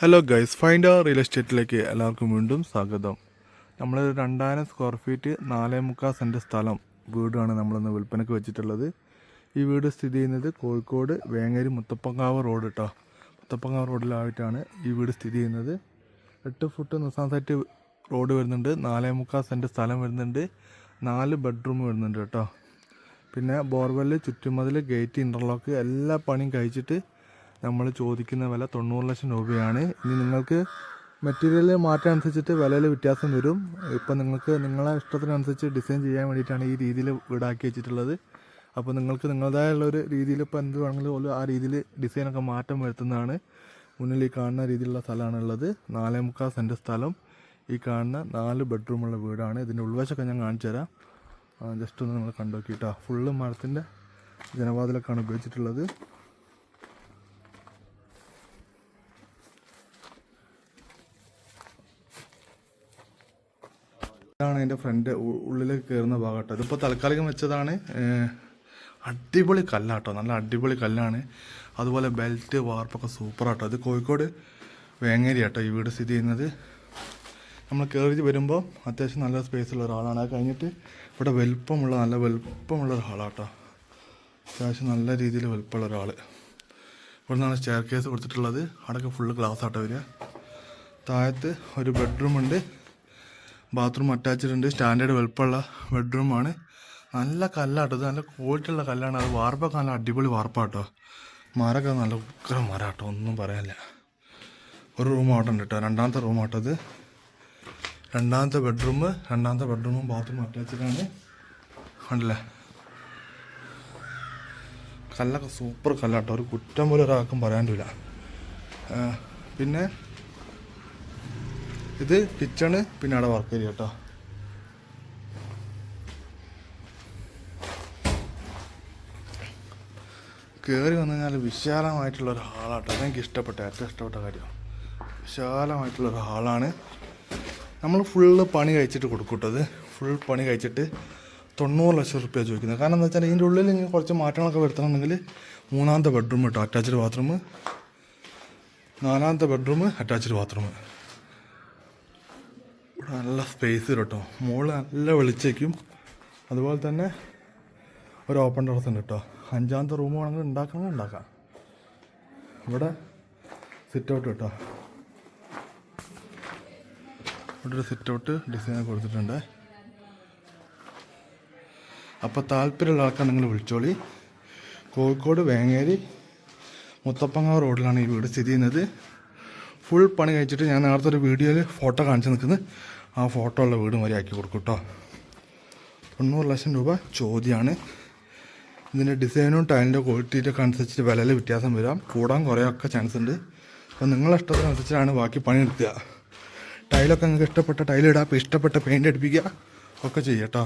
Hello guys find our real എസ്റ്റേറ്റിലേക്ക് എല്ലാവർക്കും വീണ്ടും സ്വാഗതം. നമ്മൾ രണ്ടായിരം സ്ക്വയർ ഫീറ്റ് നാലേ മുക്കാൽ സെന്റ് സ്ഥലം വീടാണ് നമ്മളിന്ന് വിൽപ്പനയ്ക്ക് വെച്ചിട്ടുള്ളത്. ഈ വീട് സ്ഥിതി ചെയ്യുന്നത് കോഴിക്കോട് വേങ്ങേരി മുത്തപ്പങ്കാവ് റോഡ് കേട്ടോ മുത്തപ്പങ്കാവ് റോഡിലായിട്ടാണ് ഈ വീട് സ്ഥിതി ചെയ്യുന്നത്. എട്ട് ഫുട്ട് നിസാൻ സൈറ്റ് റോഡ് വരുന്നുണ്ട് നാലേ മുക്കാൽ സെന്റ് സ്ഥലം വരുന്നുണ്ട് നാല് ബെഡ്റൂം വരുന്നുണ്ട് കേട്ടോ പിന്നെ ബോർവെൽ ചുറ്റുമതിൽ ഗേറ്റ് ഇന്റർലോക്ക് എല്ലാ പണിയും കഴിച്ചിട്ട് നമ്മൾ ചോദിക്കുന്ന വില തൊണ്ണൂറ് ലക്ഷം രൂപയാണ്. ഇനി നിങ്ങൾക്ക് മെറ്റീരിയൽ മാറ്റം അനുസരിച്ചിട്ട് വിലയിൽ വ്യത്യാസം വരും. ഇപ്പം നിങ്ങൾക്ക് നിങ്ങളെ ഇഷ്ടത്തിനനുസരിച്ച് ഡിസൈൻ ചെയ്യാൻ വേണ്ടിയിട്ടാണ് ഈ രീതിയിൽ വീടാക്കി വെച്ചിട്ടുള്ളത്. അപ്പോൾ നിങ്ങൾക്ക് നിങ്ങളുടേതായുള്ള ഒരു രീതിയിൽ ഇപ്പോൾ എന്ത് വേണമെങ്കിലും പോലും ആ രീതിയിൽ ഡിസൈനൊക്കെ മാറ്റം വരുത്തുന്നതാണ്. മുന്നിൽ ഈ കാണുന്ന രീതിയിലുള്ള സ്ഥലമാണുള്ളത്. നാലേ മുക്കാൽ സെന്റ് സ്ഥലം. ഈ കാണുന്ന നാല് ബെഡ്റൂമുള്ള വീടാണ്. ഇതിന്റെ ഉൾവശമൊക്കെ ഞാൻ കാണിച്ചു തരാം. ജസ്റ്റ് ഒന്ന് നിങ്ങൾ കണ്ടു നോക്കിയിട്ടാണ് ഫുള്ള് മരത്തിന്റെ ജനവാതിലൊക്കെയാണ് ഉപയോഗിച്ചിട്ടുള്ളത്. ഇതാണ് എന്റെ ഫ്രണ്ട് ഉള്ളിലേക്ക് കയറുന്ന ഭാഗട്ടോ. ഇതിപ്പോൾ തൽക്കാലികം വെച്ചതാണ് അടിപൊളി കല്ലാട്ടോ. നല്ല അടിപൊളി കല്ലാണ്. അതുപോലെ ബെൽറ്റ് വാർപ്പൊക്കെ സൂപ്പറാട്ടോ. ഇത് കോഴിക്കോട് വേങ്ങേരി ആട്ടോ ഈ വീട് സ്ഥിതി ചെയ്യുന്നത്. നമ്മൾ കയറി വരുമ്പോൾ അത്യാവശ്യം നല്ല സ്പേസ് ഉള്ള ഒരാളാണ്. അത് കഴിഞ്ഞിട്ട് ഇവിടെ വലുപ്പമുള്ള നല്ല വലുപ്പമുള്ള ഒരാളാട്ടോ. അത്യാവശ്യം നല്ല രീതിയിൽ വലുപ്പമുള്ള ഒരാൾ ഇവിടെ നിന്നാണ് സ്റ്റെയർ കേസ് കൊടുത്തിട്ടുള്ളത്. അവിടെയൊക്കെ ഫുള്ള് ഗ്ലാസ് ആട്ടോ വരിക. താഴത്ത് ഒരു ബെഡ്റൂം ഉണ്ട്. ബാത്റൂം അറ്റാച്ച്ഡ് ഉണ്ട് സ്റ്റാൻഡേർഡ് വെളുപ്പുള്ള ബെഡ്റൂമാണ്. നല്ല കല്ലാട്ടോ നല്ല ക്വാളിറ്റി ഉള്ള കല്ലാണ്. അത് വാർപ്പൊക്കെ നല്ല അടിപൊളി വാർപ്പാട്ടോ. മരമൊക്കെ നല്ല ഉക്കര മരാട്ടോ ഒന്നും പറയാനില്ല. ഒരു റൂം അവിടെ ഉണ്ട് കേട്ടോ. രണ്ടാമത്തെ റൂം ആട്ടോ ഇത്. രണ്ടാമത്തെ ബെഡ്റൂം രണ്ടാമത്തെ ബെഡ്റൂമും ബാത്റൂം അറ്റാച്ച്ഡാണ്. ഉണ്ടല്ലേ കല്ലൊക്കെ സൂപ്പർ കല്ലാട്ടോ. ഒരു കുറ്റം പോലും ഒരാൾക്കും പറയാൻ പിന്നെ ഇത് കിച്ചണ് പിന്നെ അവിടെ വർക്ക് ഏരിയ കേട്ടോ കയറി വന്നു കഴിഞ്ഞാൽ വിശാലമായിട്ടുള്ള ഒരു ഹാളാട്ടോ. അതെനിക്ക് ഇഷ്ടപ്പെട്ട ഏറ്റവും ഇഷ്ടപ്പെട്ട കാര്യം. വിശാലമായിട്ടുള്ള ഒരു ഹാളാണ്. നമ്മൾ ഫുള്ള് പണി കഴിച്ചിട്ട് കൊടുക്കൂട്ടത്. ഫുൾ പണി കഴിച്ചിട്ട് തൊണ്ണൂറ് ലക്ഷം റുപ്യ ചോദിക്കുന്നത് കാരണം എന്താ വെച്ചാൽ ഇതിന്റെ ഉള്ളിൽ ഇങ്ങനെ കുറച്ച് മാറ്റങ്ങളൊക്കെ വരുത്തണമെങ്കിൽ മൂന്നാമത്തെ ബെഡ്റൂം കേട്ടോ അറ്റാച്ച്ഡ് ബാത്റൂം നാലാമത്തെ ബെഡ്റൂം അറ്റാച്ച്ഡ് ബാത്റൂം നല്ല സ്പേസ് കേട്ടോ മുകളിൽ നല്ല വെളിച്ചേക്കും. അതുപോലെ തന്നെ ഒരു ഓപ്പൺ ടെറസ് ഉണ്ട് കേട്ടോ അഞ്ചാമത്തെ റൂം വേണമെങ്കിൽ ഉണ്ടാക്കണമെങ്കിൽ ഉണ്ടാക്കാം. ഇവിടെ സിറ്റ് ഔട്ട് കേട്ടോ ഇവിടെ ഒരു സിറ്റ് ഔട്ട് ഡിസൈൻ കൊടുത്തിട്ടുണ്ട്. അപ്പോൾ താല്പര്യമുള്ള ആൾക്കാർ നിങ്ങൾ വിളിച്ചോളി. കോഴിക്കോട് വേങ്ങേരി മുത്തപ്പങ്ങ റോഡിലാണ് ഈ വീട് സ്ഥിതി ചെയ്യുന്നത്. ഫുൾ പണി കഴിച്ചിട്ട് ഞാൻ നേരത്തെ ഒരു വീഡിയോയിൽ ഫോട്ടോ കാണിച്ചു നിൽക്കുന്നത്. ആ ഫോട്ടോ ഉള്ള വീട് വരെ ആക്കി കൊടുക്കും കേട്ടോ തൊണ്ണൂറ് ലക്ഷം രൂപ ചോദ്യമാണ് ഇതിന്റെ ഡിസൈനും ടൈലിന്റെ ക്വാളിറ്റിയൊക്കെ അനുസരിച്ച് വിലയിൽ വ്യത്യാസം വരാം. കൂടാൻ കുറേയൊക്കെ ചാൻസ് ഉണ്ട്. അപ്പോൾ നിങ്ങളെ ഇഷ്ടത്തിനനുസരിച്ചാണ് ബാക്കി പണി എടുത്തുക ടൈലൊക്കെ നിങ്ങൾക്ക് ഇഷ്ടപ്പെട്ട അപ്പോൾ ഇഷ്ടപ്പെട്ട പെയിന്റ് അടിപ്പിക്കുക ഒക്കെ ചെയ്യാം കേട്ടോ